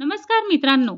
नमस्कार मित्रांनो.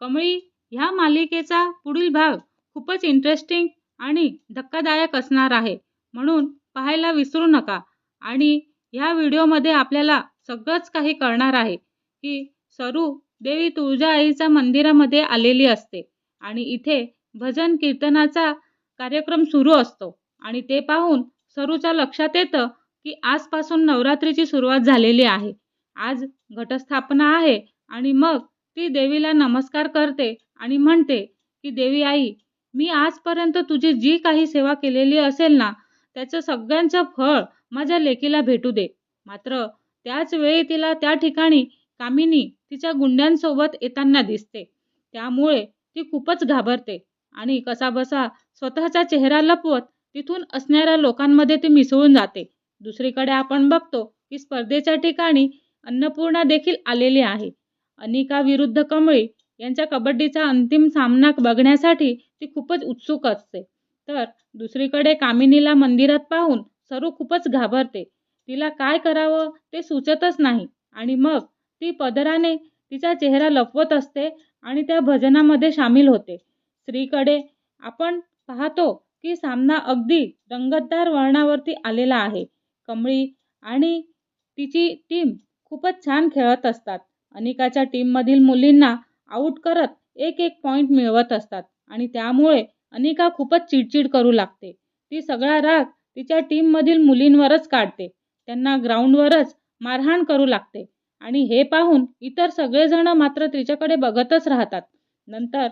कमळी ह्या मालिकेचा पुढील भाग खूपच इंटरेस्टिंग आणि धक्कादायक असणार आहे. म्हणून पाहायला विसरू नका. आणि ह्या व्हिडिओमध्ये आपल्याला सगळंच काही कळणार आहे की सरू देवी तुळजा आईच्या मंदिरामध्ये आलेली असते आणि इथे भजन कीर्तनाचा कार्यक्रम सुरू असतो. आणि ते पाहून सरूच्या लक्षात येतं की आजपासून नवरात्रीची सुरुवात झालेली आहे. आज घटस्थापना आहे आणि मग ती देवीला नमस्कार करते आणि म्हणते की देवी आई मी आजपर्यंत तुझी जी काही सेवा केलेली असेल ना त्याचं सगळ्यांचं फळ माझ्या लेकीला भेटू दे. मात्र त्याच वेळी तिला त्या ठिकाणी कामिनी तिच्या गुंड्यांसोबत येताना दिसते. त्यामुळे ती खूपच घाबरते आणि कसाबसा स्वतःचा चेहरा लपवत तिथून असणाऱ्या लोकांमध्ये ती मिसळून जाते. दुसरीकडे आपण बघतो की स्पर्धेच्या ठिकाणी अन्नपूर्णा देखील आलेली आहे. अनिका विरुद्ध कमळी यांच्या कबड्डीचा अंतिम सामना बघण्यासाठी ती खूपच उत्सुक असते. तर दुसरीकडे कामिनीला मंदिरात पाहून सरू खूपच घाबरते. तिला काय करावं ते सुचतच नाही आणि मग ती पदराने तिचा चेहरा लपवत असते आणि त्या भजनामध्ये सामील होते. स्त्रीकडे आपण पाहतो की सामना अगदी रंगतदार वळणावरती आलेला आहे. कमळी आणि तिची टीम खूपच छान खेळत असतात. अनिकाच्या टीममधील मुलींना आऊट करत एक एक पॉईंट मिळवत असतात. आणि त्यामुळे अनिका खूपच चिडचिड करू लागते. ती सगळा राग तिच्या टीममधील मुलींवरच काढते. त्यांना ग्राउंडवरच मारहाण करू लागते. आणि हे पाहून इतर सगळेजण मात्र तिच्याकडे बघतच राहतात. नंतर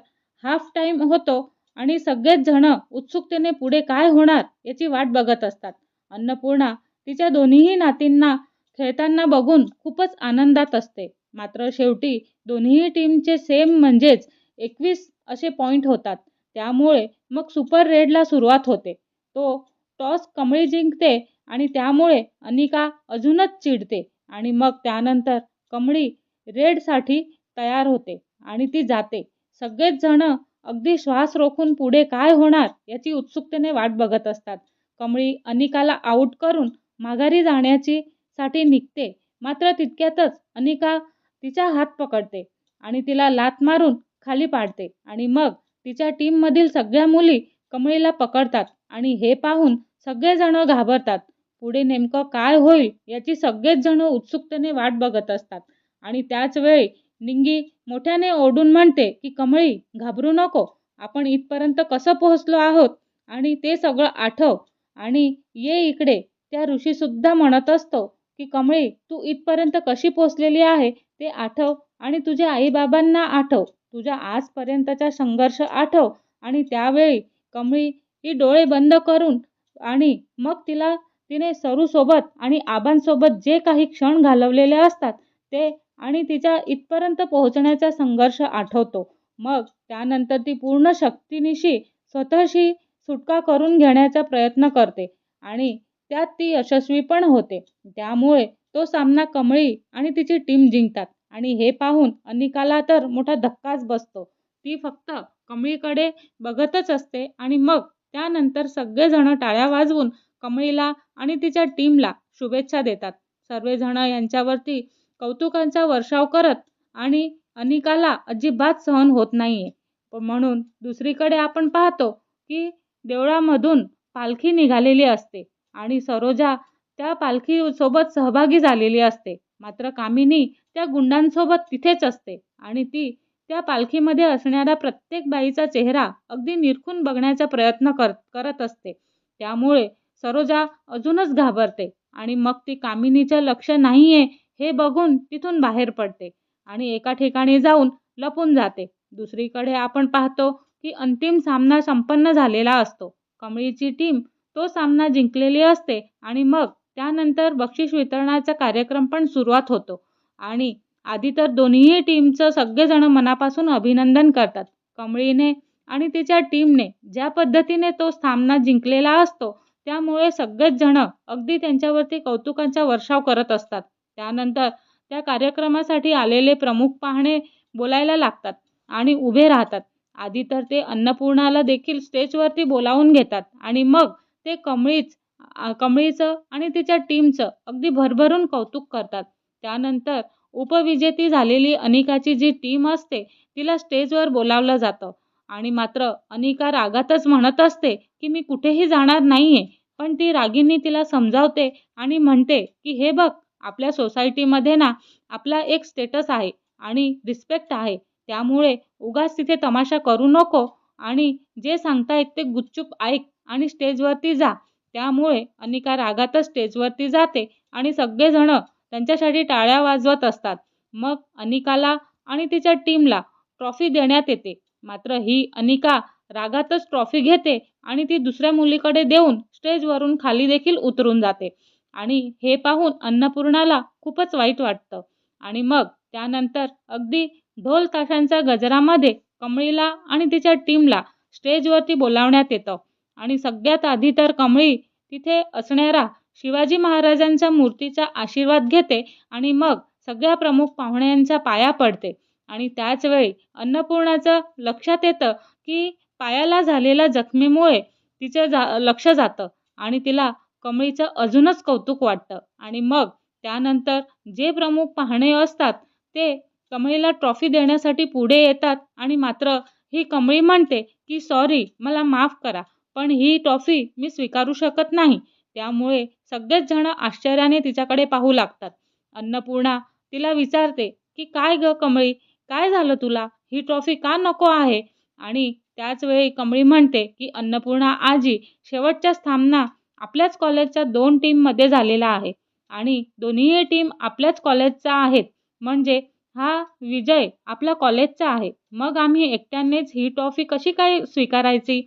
हाफ टाईम होतो आणि सगळेच जण उत्सुकतेने पुढे काय होणार याची वाट बघत असतात. अन्नपूर्णा तिच्या दोन्हीही नातींना खेळताना बघून खूपच आनंदात असते. मात्र शेवटी दोन्ही टीमचे सेम म्हणजेच एकवीस असे पॉईंट होतात. त्यामुळे मग सुपर रेडला सुरुवात होते. तो टॉस कमळी जिंकते आणि त्यामुळे अनिका अजूनच चिडते आणि मग त्यानंतर कमळी रेडसाठी तयार होते आणि ती जाते. सगळेच जण अगदी श्वास रोखून पुढे काय होणार याची उत्सुकतेने वाट बघत असतात. कमळी अनिकाला आऊट करून माघारी जाण्याची साठी निघते. मात्र तितक्यातच अनिका तिचा हात पकडते आणि तिला लात मारून खाली पाडते आणि मग तिच्या टीममधील सगळ्या मुली कमळीला पकडतात आणि हे पाहून सगळेजण घाबरतात. पुढे नेमकं काय होईल याची सगळेच जण उत्सुकतेने वाट बघत असतात. आणि त्याच वेळी निंगी मोठ्याने ओढून म्हणते की कमळी घाबरू नको. आपण इथपर्यंत कसं पोहोचलो आहोत आणि ते सगळं आठव. आणि ये इकडे. त्या ऋषीसुद्धा म्हणत असतो की कमळी तू इथपर्यंत कशी पोचलेली आहे? ते आठव आणि तुझ्या आईबाबांना आठव. तुझ्या आजपर्यंतचा संघर्ष आठव आणि त्यावेळी कमळी ही डोळे बंद करून आणि मग तिला तिने सरूसोबत आणि आबांसोबत जे काही क्षण घालवलेले असतात ते आणि तिच्या इथपर्यंत पोहोचण्याचा संघर्ष आठवतो. मग त्यानंतर ती पूर्ण शक्तीनिशी स्वतःशी सुटका करून घेण्याचा प्रयत्न करते आणि त्यात ती यशस्वी पण होते. त्यामुळे तो सामना कमळी आणि तिची टीम जिंकतात. आणि हे पाहून अनिकाला तर मोठा धक्काच बसतो. ती फक्त कमळीकडे बघतच असते आणि मग त्यानंतर सगळेजण टाळ्या वाजवून कमळीला आणि तिच्या टीमला शुभेच्छा देतात. सर्वजण यांच्यावरती कौतुकांचा वर्षाव करत आणि अनिकाला अजिबात सहन होत नाहीये. म्हणून दुसरीकडे आपण पाहतो की देवळामधून पालखी निघालेली असते आणि सरोजा त्या पालखीसोबत सहभागी झालेली असते. मात्र कामिनी त्या गुंडांसोबत तिथेच असते आणि ती त्या पालखीमध्ये असणाऱ्या प्रत्येक बाईचा चेहरा अगदी निरखून बघण्याचा प्रयत्न कर करत असते. त्यामुळे सरोजा अजूनच घाबरते आणि मग ती कामिनीचं लक्ष नाहीये हे बघून तिथून बाहेर पडते आणि एका ठिकाणी जाऊन लपून जाते. दुसरीकडे आपण पाहतो की अंतिम सामना संपन्न झालेला असतो. कमळीची टीम तो सामना जिंकलेली असते आणि मग त्यानंतर बक्षीस वितरणाचा कार्यक्रम पण सुरुवात होतो. आणि आधी तर दोन्हीही टीमचं सगळेजण मनापासून अभिनंदन करतात. कमळीने आणि तिच्या टीमने ज्या पद्धतीने तो सामना जिंकलेला असतो त्यामुळे सगळेच जण अगदी त्यांच्यावरती कौतुकांचा वर्षाव करत असतात. त्यानंतर त्या कार्यक्रमासाठी आलेले प्रमुख पाहणे बोलायला लागतात आणि उभे राहतात. आधी तर ते अन्नपूर्णाला देखील स्टेजवरती बोलावून घेतात आणि मग ते कमळीच कमळीचं आणि तिच्या टीमचं अगदी भरभरून कौतुक करतात. त्यानंतर उपविजेती झालेली अनिकाची जी टीम असते तिला स्टेजवर बोलावलं जातं. आणि मात्र अनिका रागातच म्हणत असते की मी कुठेही जाणार नाही आहे पण ती रागिनी तिला समजावते आणि म्हणते की हे बघ आपल्या सोसायटीमध्ये ना आपला एक स्टेटस आहे आणि रिस्पेक्ट आहे. त्यामुळे उगाच तिथे तमाशा करू नको आणि जे सांगतायत ते गुपचूप ऐक आणि स्टेजवरती जा. त्यामुळे अनिका रागातच स्टेजवरती जाते आणि सगळेजण त्यांच्यासाठी टाळ्या वाजवत असतात. मग अनिकाला आणि तिच्या टीमला ट्रॉफी देण्यात येते. मात्र ही अनिका रागातच ट्रॉफी घेते आणि ती दुसऱ्या मुलीकडे देऊन स्टेजवरून खाली देखील उतरून जाते. आणि हे पाहून अन्नपूर्णाला खूपच वाईट वाटतं. आणि मग त्यानंतर अगदी ढोल ताशांच्या गजरामध्ये कमळीला आणि तिच्या टीमला स्टेजवरती बोलावण्यात येतं. आणि सगळ्यात आधी तर कमळी तिथे असणाऱ्या शिवाजी महाराजांच्या मूर्तीचा आशीर्वाद घेते आणि मग सगळ्या प्रमुख पाहुण्यांच्या पाया पडते. आणि त्याचवेळी अन्नपूर्णाचं लक्षात येतं की पायाला झालेल्या जखमीमुळे तिचं जा लक्ष जातं आणि तिला कमळीचं अजूनच कौतुक वाटतं. आणि मग त्यानंतर जे प्रमुख पाहुणे असतात ते कमळीला ट्रॉफी देण्यासाठी पुढे येतात आणि मात्र ही कमळी म्हणते की सॉरी मला माफ करा. पण ही ट्रॉफी मी स्वीकारू शकत नाही. त्यामुळे सगळेच जण आश्चर्याने तिच्याकडे पाहू लागतात. अन्नपूर्णा तिला विचारते की काय ग कमळी? काय झालं तुला? ही ट्रॉफी का नको आहे? आणि त्याचवेळी कमळी म्हणते की अन्नपूर्णा आजी शेवटचा सामना आपल्याच कॉलेजच्या दोन टीममध्ये झालेला आहे. आणि दोन्हीही टीम आपल्याच कॉलेजचा आहेत. म्हणजे हा विजय आपल्या कॉलेजचा आहे. मग आम्ही एकट्यानेच ही ट्रॉफी कशी काय स्वीकारायची?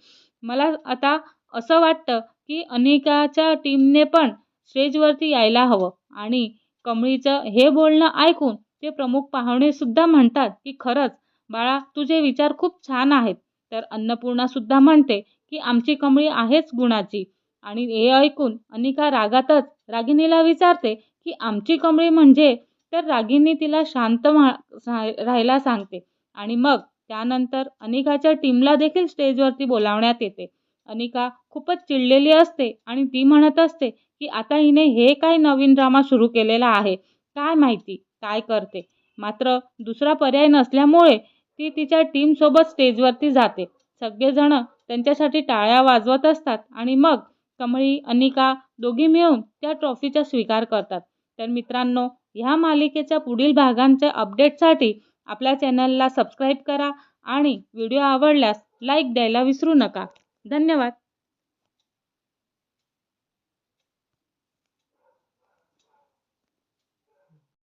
मला आता असं वाटतं की अनिकाच्या टीमने पण स्टेजवरती यायला हवं. आणि कमळीचं हे बोलणं ऐकून ते प्रमुख पाहुणेसुद्धा म्हणतात की खरंच बाळा तुझे विचार खूप छान आहेत. तर अन्नपूर्णासुद्धा म्हणते की आमची कमळी आहेच गुणाची. आणि हे ऐकून अनिका रागातच रागिणीला विचारते की आमची कमळी म्हणजे? तर रागिनी तिला शांत राहायला सांगते. आणि मग त्यानंतर अनिकाच्या टीमला देखील स्टेजवरती बोलावण्यात येते. अनिका खूपच चिडलेली असते आणि ती म्हणत असते की आता हिने हे काय नवीन ड्रामा सुरू केलेला आहे? काय माहिती? काय करते? मात्र दुसरा पर्याय नसल्यामुळे ती तिच्या टीमसोबत स्टेजवरती जाते. सगळेजण त्यांच्यासाठी टाळ्या वाजवत असतात आणि मग कमळी अनिका दोघी मिळून त्या ट्रॉफीचा स्वीकार करतात. तर मित्रांनो ह्या मालिकेच्या पुढील भागांच्या अपडेटसाठी आपल्या चॅनलला सबस्क्राईब करा आणि व्हिडिओ आवडल्यास लाईक द्यायला विसरू नका. धन्यवाद.